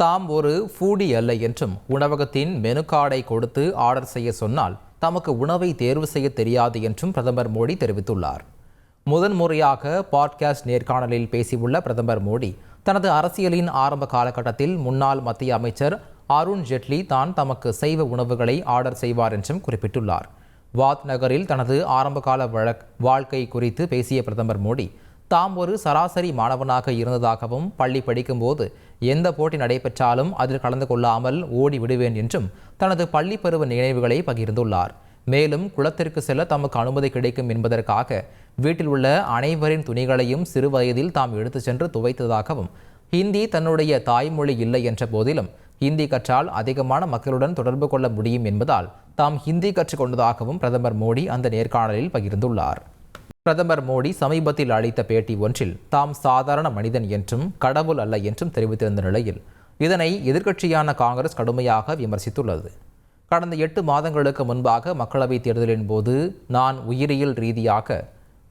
தாம் ஒரு ஃபூடி அல்ல என்றும் உணவகத்தின் மெனு கார்டை கொடுத்து ஆர்டர் செய்ய சொன்னால் தமக்கு உணவை தேர்வு செய்ய தெரியாது என்றும் பிரதமர் மோடி தெரிவித்துள்ளார். முதன்முறையாக பாட்காஸ்ட் நேர்காணலில் பேசியுள்ள பிரதமர் மோடி தனது அரசியலின் ஆரம்ப காலகட்டத்தில் முன்னாள் மத்திய அமைச்சர் அருண் ஜெட்லி தான் தமக்கு சைவ உணவுகளை ஆர்டர் செய்வார் என்றும் குறிப்பிட்டுள்ளார். வாத் நகரில் தனது ஆரம்பகால வழக் வாழ்க்கை குறித்து பேசிய பிரதமர் மோடி தாம் ஒரு சராசரி மாணவனாக இருந்ததாகவும் பள்ளி படிக்கும்போது எந்த போட்டி நடைபெற்றாலும் அதில் கலந்து கொள்ளாமல் ஓடி விடுவேன் என்றும் தனது பள்ளி பருவ நினைவுகளை பகிர்ந்துள்ளார். மேலும் குளத்திற்கு செல்ல தமக்கு அனுமதி கிடைக்கும் என்பதற்காக வீட்டில் உள்ள அனைவரின் துணிகளையும் சிறுவயதில் தாம் எடுத்துச் சென்று துவைத்ததாகவும் ஹிந்தி தன்னுடைய தாய்மொழி இல்லை என்ற போதிலும் ஹிந்தி கற்றால் அதிகமான மக்களுடன் தொடர்பு கொள்ள முடியும் என்பதால் தாம் ஹிந்தி கற்றுக்கொண்டதாகவும் பிரதமர் மோடி அந்த நேர்காணலில் பகிர்ந்துள்ளார். பிரதமர் மோடி சமீபத்தில் அளித்த பேட்டி ஒன்றில் தாம் சாதாரண மனிதன் என்றும் கடவுள் அல்ல என்றும் தெரிவித்திருந்த நிலையில் இதனை எதிர்க்கட்சியான காங்கிரஸ் கடுமையாக விமர்சித்துள்ளது. கடந்த எட்டு மாதங்களுக்கு முன்பாக மக்களவைத் தேர்தலின் போது நான் உயிரியல் ரீதியாக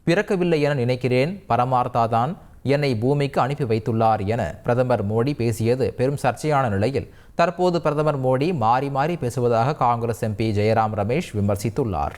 பிறக்கவில்லை என நினைக்கிறேன் பரமார்த்தா தான் என்னை பூமிக்கு அனுப்பி வைத்துள்ளார் என பிரதமர் மோடி பேசியது பெரும் சர்ச்சையான நிலையில் தற்போது பிரதமர் மோடி மாறி மாறி பேசுவதாக காங்கிரஸ் எம்பி ஜெயராம் ரமேஷ் விமர்சித்துள்ளார்.